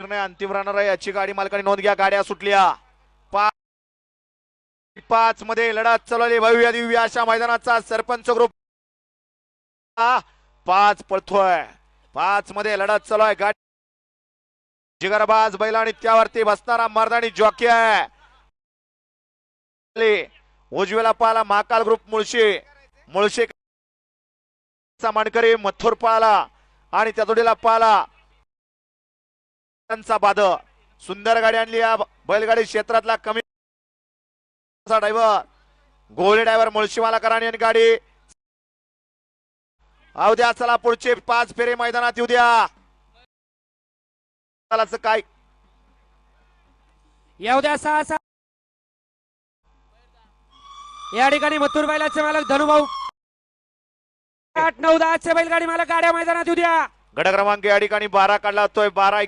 निर्णय अंतिम राहणार आहे. याची गाडी मालकाने नोंद घ्या. गाड्या सुटल्या. पाच मध्ये लढत चालवली. भव्य दिव्य अशा मैदानाचा सरपंच ग्रुप पाच पळतोय. पाच मध्ये लढत चालू आहे गाडी जिगरबाज बैल आणि त्यावरती बसणारा मर्दानी जॉकी आहे. उजव्याला पाला महाकाल ग्रुप मुळशी. मुळशी मानकरी मथुर पाला आणि त्या जोडीला पाला त्यांचा बाद सुंदर गाडी आणली या बैलगाडी क्षेत्रातला कमी ड्रायव्हर. गोळे ड्रायव्हर मुळशीवाला कराणी आणि गाडी. अहो द्या चला पुढचे पाच फेरे मैदानात येऊ द्या. काय? येऊ द्या सहा सहा. या ठिकाणी मथुर बैलाचे मालक धनुभाऊ आठ नऊ दहाचे बैलगाडी मालक गाड्या मैदानात येऊ द्या. गड क्रमांक या ठिकाणी बारा काढला तोय बारा